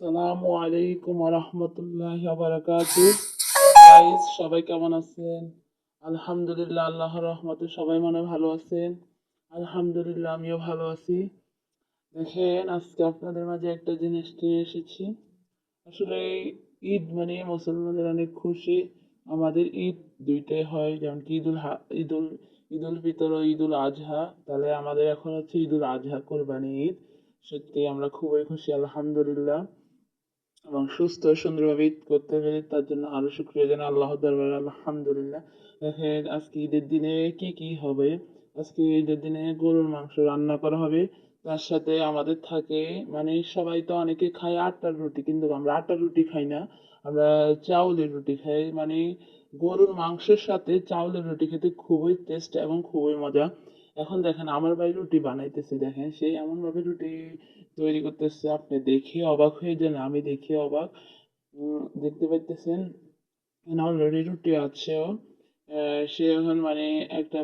আসসালামু আলাইকুম রহমতুল্লাহ সবাই কেমন আছেন? আলহামদুলিল্লাহ, আল্লাহর রহমতে সবাই মনে ভালো আছেন। আলহামদুলিল্লাহ, আমিও ভালো আছি। দেখেন, আজকে আপনাদের মাঝে একটা জিনিস নিয়ে এসেছি। আসলে ঈদ মানে মুসলমানদের অনেক খুশি। আমাদের ঈদ দুইটাই হয়, যেমন কি ঈদুল হা, ঈদুল ঈদুল ফিতর ও ঈদুল আজহা তাহলে আমাদের এখন হচ্ছে ঈদুল আজহা কোরবানি ঈদ। সত্যি আমরা খুবই খুশি, আলহামদুলিল্লাহ। এবং সুস্থ সুন্দরভাবে ঈদ করতে পেরে তার জন্য আরও শুক্রিয়া জানাই আল্লাহ দরবারে। আলহামদুলিল্লাহ। আজকে ঈদের দিনে কি কি হবে? আজকে ঈদের দিনে গরুর মাংস রান্না করা হবে। তার সাথে আমাদের থাকে মানে সবাই তো অনেকে খায় আটার রুটি, কিন্তু আমরা আটার রুটি খাই না। আমরা চাউলের রুটি খাই। মানে গরুর মাংসের সাথে চাউলের রুটি খেতে খুবই টেস্ট এবং খুবই মজা। এখন দেখেন আমার ভাই রুটি বানাইতেছে, দেখেন সে এমন ভাবে রুটি তৈরি করতেছে, আপনি দেখে অবাক হয়ে যান, আমি দেখে অবাক। দেখতে পাইতেছেন অলরেডি রুটি আছেও সে এখন মানে একটা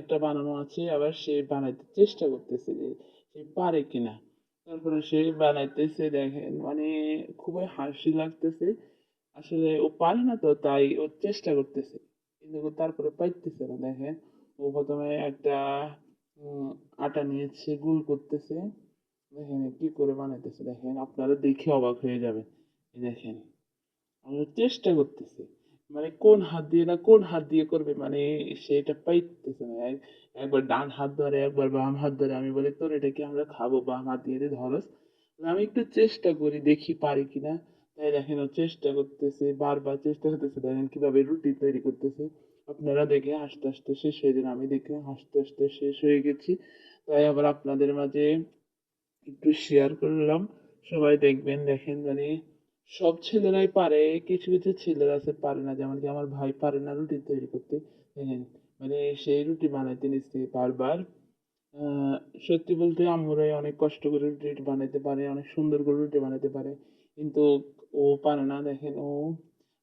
একটা বানানো আছে, আবার সে বানাইতে চেষ্টা করতেছে যে সে পারে কিনা। তারপরে সে বানাইতেছে, দেখেন মানে খুবই হাসি লাগতেছে। আসলে ও পারে না তো, তাই ও চেষ্টা করতেছে, কিন্তু তারপরে পাইতেছে না, দেখেন। প্রথমে একটা আটা নিয়েছে গুল করতেছে। দেখেন কি করে বানাইতেছে, দেখেন আপনারা দেখে অবাক হয়ে যাবেন। দেখেন, আমরা চেষ্টা করতেছি মানে কোন হাত দিয়ে না কোন হাত দিয়ে করবে মানে সেটা পাইতেছে না। একবার ডান হাত ধরে, একবার বাম হাত ধরে, আমি বলি, তোর এটা কি আমরা খাব? বাম হাত দিয়ে ধরস? আমি একটু চেষ্টা করি, দেখি পারি কিনা। তাই দেখেন ও চেষ্টা করতেছে, বারবার চেষ্টা করতেছে, দেখেন কীভাবে রুটি তৈরি করতেছে। আপনারা দেখে হাসতে হাসতে শেষ হয়ে যান আমি দেখে হাসতে হাসতে শেষ হয়ে গেছি। তাই আবার আপনাদের মাঝে একটু শেয়ার করলাম। সবাই দেখবেন, দেখেন মানে সব ছেলেরাই পারে, কিছু কিছু ছেলেরা আছে পারে না। যেমন কি আমার ভাই পারে না রুটি তৈরি করতে। দেখেন মানে সেই রুটি বানাইতে নিচ্ছে বারবার। সত্যি বলতে আম্মুরাই অনেক কষ্ট করে রুটি বানাইতে পারে, অনেক সুন্দর করে রুটি বানাইতে পারে। কিন্তু ও পারে না। দেখেন ও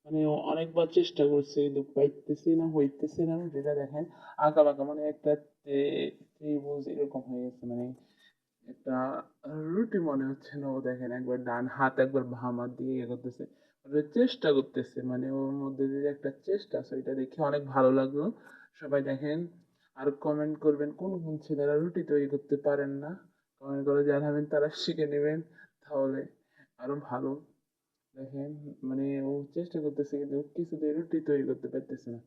মানে অনেকবার চেষ্টা করছে, কিন্তু পাইতেছে না, হইতেছে না। যেটা দেখেন আঁকা বাঁকা মানে একটা ত্রি- ত্রিভুজ এরকম হয়ে গেছে মানে একটা রুটি মনে হচ্ছে না ও দেখেন, একবার ডান হাত একবার বাম হাত দিয়ে ইয়ে করতেছে। চেষ্টা করতেছে মানে ওর মধ্যে যে একটা চেষ্টা আছে, ওইটা দেখে অনেক ভালো লাগল। সবাই দেখেন, আর কমেন্ট করবেন, কোন কোন ছেলেরা রুটি তৈরি করতে পারেন না? কমেন্ট করে জানাবেন, তারা শিখে নেবেন, তাহলে আরও ভালো। দেখেন মানে ও চেষ্টা করতেছে কিন্তু ও কিছুতেই রুটি তৈরি করতে পারতেছে না।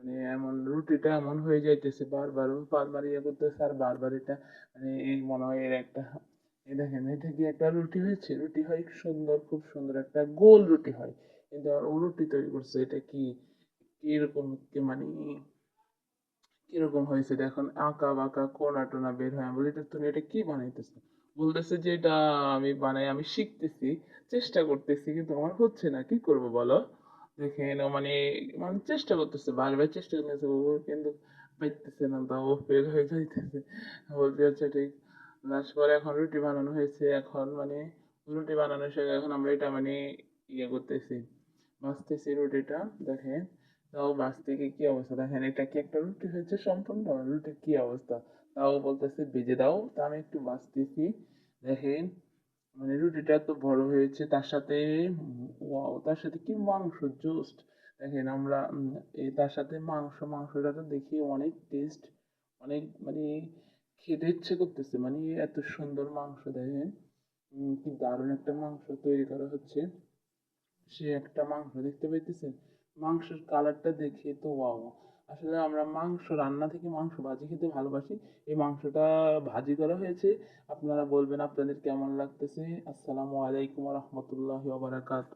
মানে এমন রুটিটা এমন হয়ে যাইতেছে, বারবার বারবার ইয়ে করতেছে আর বারবার এটা মানে এই মনে হয় এর একটা, এই দেখেন, এটা কি একটা রুটি হয়েছে? রুটি হয় সুন্দর, খুব সুন্দর একটা গোল রুটি হয়। কিন্তু ও রুটি তৈরি করছে, এটা কি, কীরকম মানে কীরকম হয়েছে? দেখুন, আঁকা বাঁকা কোনা টোনা বের হয়। আমি বলি, "এটা তুমি এটা কি বানাইতেছো? বলতেছে যে, এটা আমি বানাই, আমি শিখতেছি, চেষ্টা করতেছি, কিন্তু আমার হচ্ছে না। কি করব বলো? দেখেন মানে মানে চেষ্টা করতেছে, বারবার চেষ্টা করতেছে, ও কিন্তু পাইতেছে না তা ও ফেল হয়ে যাইতেছে। বলতে হচ্ছে, ঠিক, লাস্ট পরে এখন রুটি বানানো হয়েছে, এখন মানে রুটি বানানো শেখে এখন আমরা এটা মানে ইয়ে করতেছি ভাজতেছি রুটিটা, দেখেন। তাও বাস থেকে কি অবস্থা? দেখেন, এটা কি একটা রুটি হয়েছে সম্পূর্ণ? রুটির কি অবস্থা? তাও বলতেছে ভেজে দাও। তা আমি একটু বাঁচতেছি দেখেন মানে রুটিটা এত বড় হয়েছে, তার সাথে, ওয়াও, তার সাথে কি মাংস জোস্ট দেখেন, আমরা তার সাথে মাংস, মাংসটা তো দেখি অনেক টেস্ট অনেক মানে খেতে ইচ্ছে করতেছে। মানে এত সুন্দর মাংস, দেখেন। কি দারুণ একটা মাংস তৈরি করা হচ্ছে। সে একটা মাংস দেখতে পাইতেছেন? মাংসের কালারটা দেখে তো ওয়াও আসলে আমরা মাংস, রান্না থেকে মাংস ভাজি খেতে ভালোবাসি। এই মাংসটা ভাজি করা হয়েছে। আপনারা বলবেন আপনাদের কেমন লাগতেছে। আসসালামু আলাইকুম রহমতুল্লাহ বারাকাত